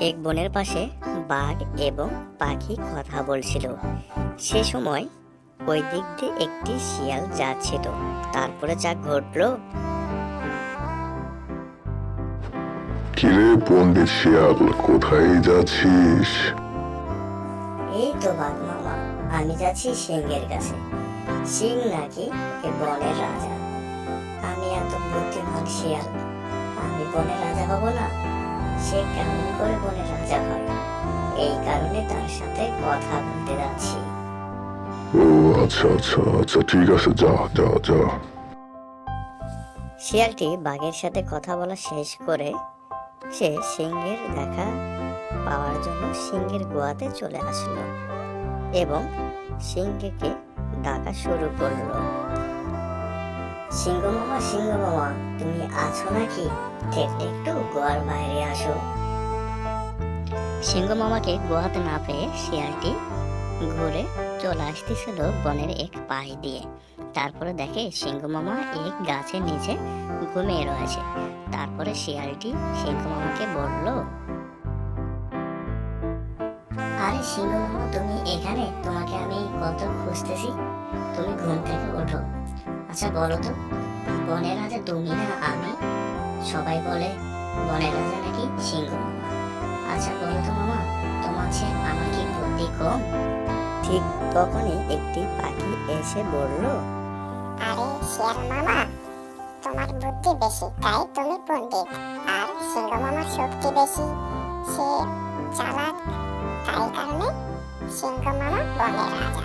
এক বনের পাশে বাঘ এবং পাখি কথা বলছিল। সে সময় ওই দিক দিয়ে একটি শিয়াল যাচ্ছিল। তারপরে যা ঘটলো। কিরে পণ্ডিত শিয়াল কোথায় যাচ্ছিস? এই তো বাঘ মামা আমি যাচ্ছি সিংহের কাছে। সিং নাকি এ বনের রাজা। আমি এত বুদ্ধিমান শিয়াল আমি বনের রাজা হব না? সে কেমন করে বনের রাজা হয়? এই কারণে তার সাথে কথা বলতে যাচ্ছি। ও আচ্ছা আচ্ছা আচ্ছা ঠিক আছে যা যা যা। শিয়ালটি বাঘের সাথে কথা বলা শেষ করে সে সিংহের দেখা পাওয়ার জন্য সিংহের গোয়াতে চলে আসলো এবং সিংহকে ডাকা শুরু করল। সিংহ মামা সিংহ মামা তুমি আছো নাকি? একটু গোয়ার বাইরে আসো। সিংহ মামাকে গোয়াতে না পেয়ে শিয়ালটি ঘুরে চলে আসতেছিল বনের এক পাশ দিয়ে। তারপরে দেখে সিংহ মামা এক গাছের নিচে ঘুমিয়ে রয়েছে। তারপরে শিয়ালটি সিংহ মামাকে বলল, আরে সিংহ মামা তুমি এখানে? তোমাকে আমি কত খুঁজতেছি। তুমি ঘুম থেকে ওঠো। আচ্ছা বলো তো। বনের রাজা তুমি না আমি? সবাই বলে বনের রাজা নাকি সিংহ? আচ্ছা বলো তো মামা তোমার চেয়ে আমার কি বুদ্ধি কম? ঠিক তখনই একটি পাখি এসে বলল আরে শিয়াল মামা তোমার বুদ্ধি বেশি তাই তুমি পণ্ডিত। আর সিংহ মামার শক্তি বেশি সে চালাক তাই কারণে সিংহ মামা বনের রাজা।